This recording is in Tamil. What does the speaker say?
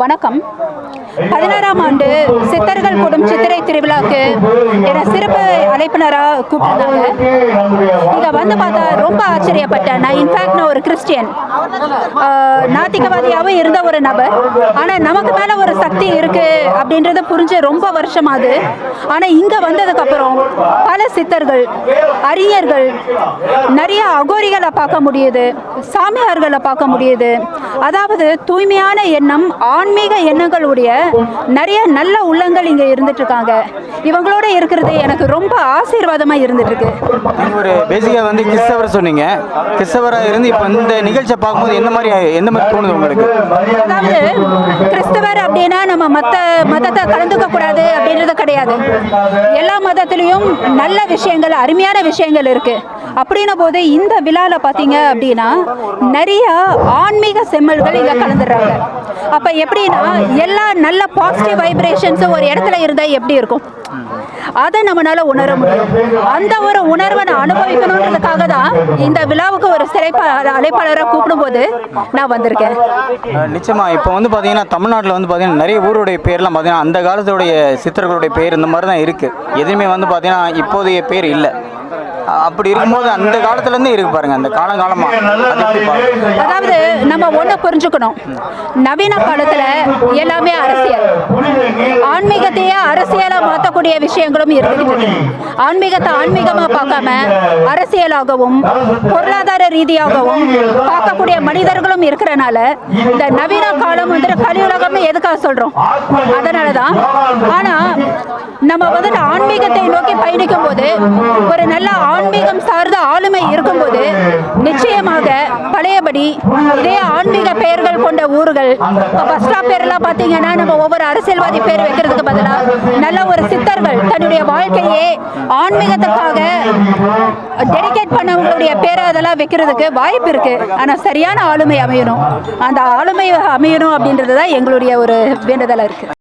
வணக்கம். பதினாறாம் ஆண்டு சித்தர்கள் கூடும் சித்திரை திருவிழாவுக்கு என்னை சிறப்பு அழைப்பினராக கூப்பிட்டுருந்தாங்க. இங்கே வந்து பார்த்தா ரொம்ப ஆச்சரியப்பட்டேன் நான் இன்ஃபேக்ட் நான் ஒரு கிறிஸ்டியன். நாத்திகவாதியாகவும் இருந்த ஒரு நபர். ஆனால் நமக்கு மேலே ஒரு சக்தி இருக்குது அப்படின்றத புரிஞ்ச ரொம்ப வருஷமாகுது ஆனால் இங்கே வந்ததுக்கப்புறம் பல சித்தர்கள் அறிஞர்கள் நிறைய அகோரிகளை பார்க்க முடியுது சாமியார்களை பார்க்க முடியுது. அதாவது தூய்மையான எண்ணம் ஆன்மீக எண்ணங்களுடைய நிறைய நல்ல உள்ளங்கள் இங்கே இருந்துட்டு இருக்காங்க இவங்களோட இருக்கிறது எனக்கு ரொம்ப ஆசீர்வாதமாக இருந்துட்டு இருக்கு நீங்கள் ஒரு பேசிக்காக வந்து கிறிஸ்தவர் சொன்னீங்க. கிறிஸ்தவராக இருந்து இப்போ இந்த நிகழ்ச்சியை பார்க்கும்போது எந்த மாதிரி எந்த மாதிரி தோணுது உங்களுக்கு? அதாவது கிறிஸ்தவர் அப்படின்னா நம்ம மற்ற மதத்தை கலந்துக்க கூடாது அப்படின்றது கிடையாது. எல்லா மதத்திலையும் நல்ல விஷயங்கள் அருமையான விஷயங்கள் இருக்கு. அப்படின்ன போது இந்த விழாவில் பார்த்தீங்க அப்படின்னா நிறைய ஆன்மீக செம்மல்கள் இங்கே கலந்துடுறாங்க. அப்போ எப்படின்னா எல்லா நல்ல பாசிட்டிவ் வைப்ரேஷன்ஸும் ஒரு இடத்துல இருந்தால் எப்படி இருக்கும்? அதை நம்மளால உணர முடியும். அந்த ஒரு உணர்வை நான் அனுபவிக்கணுன்றதுக்காக தான் இந்த விழாவுக்கு ஒரு சிறைப்பா அழைப்பாளராக கூப்பிடும்போது நான் வந்திருக்கேன். நிச்சயமா. இப்போ வந்து பார்த்தீங்கன்னா தமிழ்நாட்டில் வந்து பார்த்தீங்கன்னா நிறைய ஊருடைய பேர்லாம் பார்த்தீங்கன்னா அந்த காலத்துடைய சித்தர்களுடைய பேர் இந்த மாதிரி தான் இருக்குது எதுவுமே வந்து பார்த்தீங்கன்னா இப்போதைய பேர் இல்லை. அப்படி இருக்கும்போது அந்த காலத்துலேருந்து இருக்கு பாருங்க அந்த காலங்காலமாக அதாவது நம்ம ஒன்று புரிஞ்சுக்கணும். நவீன காலத்தில் எல்லாமே அரசியல். ஆன்மீகத்தையே அரசியலாக மாற்றக்கூடிய விஷயங்களும் இருந்துகிட்டு இருக்கு. ஆன்மீகத்தை ஆன்மீகமாக பார்க்காம அரசியலாகவும் பொருளாதார ரீதியாகவும் பார்க்கக்கூடிய மனிதர்களும் இருக்கிறனால இந்த நவீன காலம் வந்துட்டு கலியுலகம்னு எதுக்காக சொல்கிறோம் அதனால தான் ஆனால் நம்ம வந்துட்டு ஆன்மீகத்தை நோக்கி பயணிக்கும் போது ஒரு நல்ல ஆன்மீகம் சார்ந்த ஆளுமை இருக்கும்போது நிச்சயமாக பழையபடி இதே ஆன்மீக பெயர்கள் கொண்ட ஊர்கள் இப்போ பஸ் ஸ்டாப் பேர்லாம் பார்த்தீங்கன்னா நம்ம ஒவ்வொரு அரசியல்வாதி பேர் வைக்கிறதுக்கு பதிலாக நல்ல ஒரு சித்தர்கள் தன்னுடைய வாழ்க்கையே ஆன்மீகத்துக்காக டெடிகேட் பண்ணவங்களுடைய பேரை அதெல்லாம் வைக்கிறதுக்கு வாய்ப்பு இருக்கு. ஆனால் சரியான ஆளுமை அமையணும். அந்த ஆளுமை அமையணும் அப்படின்றது தான் எங்களுடைய ஒரு வேண்டுதலாக இருக்குது